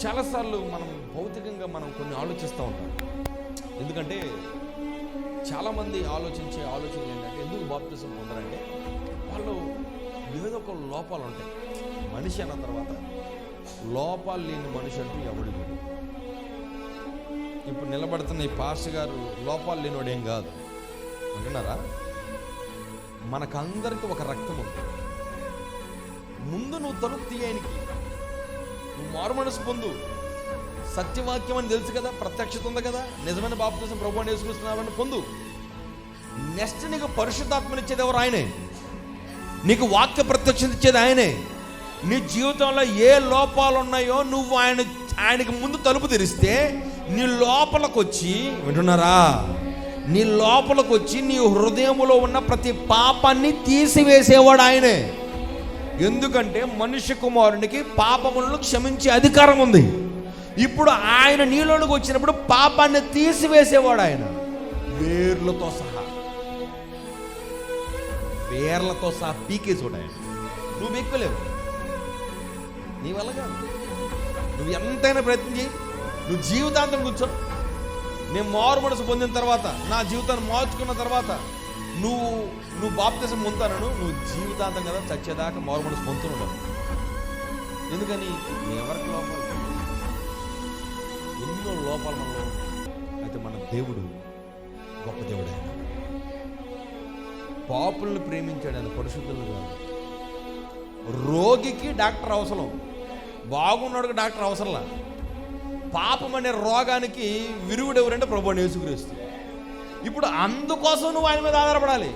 చాలాసార్లు మనం భౌతికంగా మనం కొన్ని ఆలోచిస్తూ ఉంటాం. ఎందుకంటే చాలామంది ఆలోచించే ఆలోచనలు ఏంటంటే ఎందుకు బాప్తిజం పొందరంటే వాళ్ళు ఏదో ఒక లోపాలు ఉంటాయి. మనిషి అన్న తర్వాత లోపాలు లేని మనిషి అంటూ ఎవడు లేడు. ఇప్పుడు నిలబడుతున్న ఈ పాస్టర్ గారు లోపాలు లేనివాడు ఏం కాదు. అంటున్నారా మనకందరికీ ఒక రక్తం ఉంది ముందు నువ్వు తలుపు తీయనికి మారుమనసు మారు మనసు పొందు. సత్యవాక్యం అని తెలుసు కదా ప్రత్యక్షత ఉంది కదా నిజమైన బాప్తిజం ప్రభు అని వేసుకొస్తున్నావని పొందు. నెక్స్ట్ నీకు పరిశుద్ధాత్మనిచ్చేది ఎవరు? ఆయనే. నీకు వాక్య ప్రత్యక్షత ఇచ్చేది ఆయనే. నీ జీవితంలో ఏ లోపాలు ఉన్నాయో నువ్వు ఆయన ఆయనకి ముందు తలుపు తెరిస్తే నీ లోపలకు వచ్చి వింటున్నారా? నీ లోపలకు వచ్చి నీ హృదయంలో ఉన్న ప్రతి పాపాన్ని తీసివేసేవాడు ఆయనే. ఎందుకంటే మనుష్య కుమారునికి పాపములను క్షమించే అధికారం ఉంది. ఇప్పుడు ఆయన నీలోనికి వచ్చినప్పుడు పాపాన్ని తీసివేసేవాడు ఆయన. వేర్లతో సహా. వేర్లతో సహా పీకేసేవాడు ఆయన. నువ్వు ఎక్కువలేవు నీ వల్ల కాదు. నువ్వు ఎంతైనా ప్రయత్నం చేయి. నువ్వు జీవితాంతం కూర్చో. నేను మారు మనసు పొందిన తర్వాత నా జీవితాన్ని మార్చుకున్న తర్వాత నువ్వు నువ్వు బాప్తిజం పొందుతానను నువ్వు జీవితాంతం కదా చచ్చేదాకా మారు మనసు పొందుతున్నావు. ఎందుకని? ఎవరికి లోపాలు? ఎన్నో లోపాలు మనలో అయితే మన దేవుడు గొప్ప దేవుడు. ఆయన పాపులను ప్రేమించాడు ఆయన పరిశుద్ధులు కాదు. రోగికి డాక్టర్ అవసరం. బాగున్నాడుకి డాక్టర్ అవసరంలా. పాపం అనే రోగానికి విరుగుడు ఎవరంటే ప్రభు యేసుక్రీస్తు. ఇప్పుడు అందుకోసం నువ్వు ఆయన మీద ఆధారపడాలి.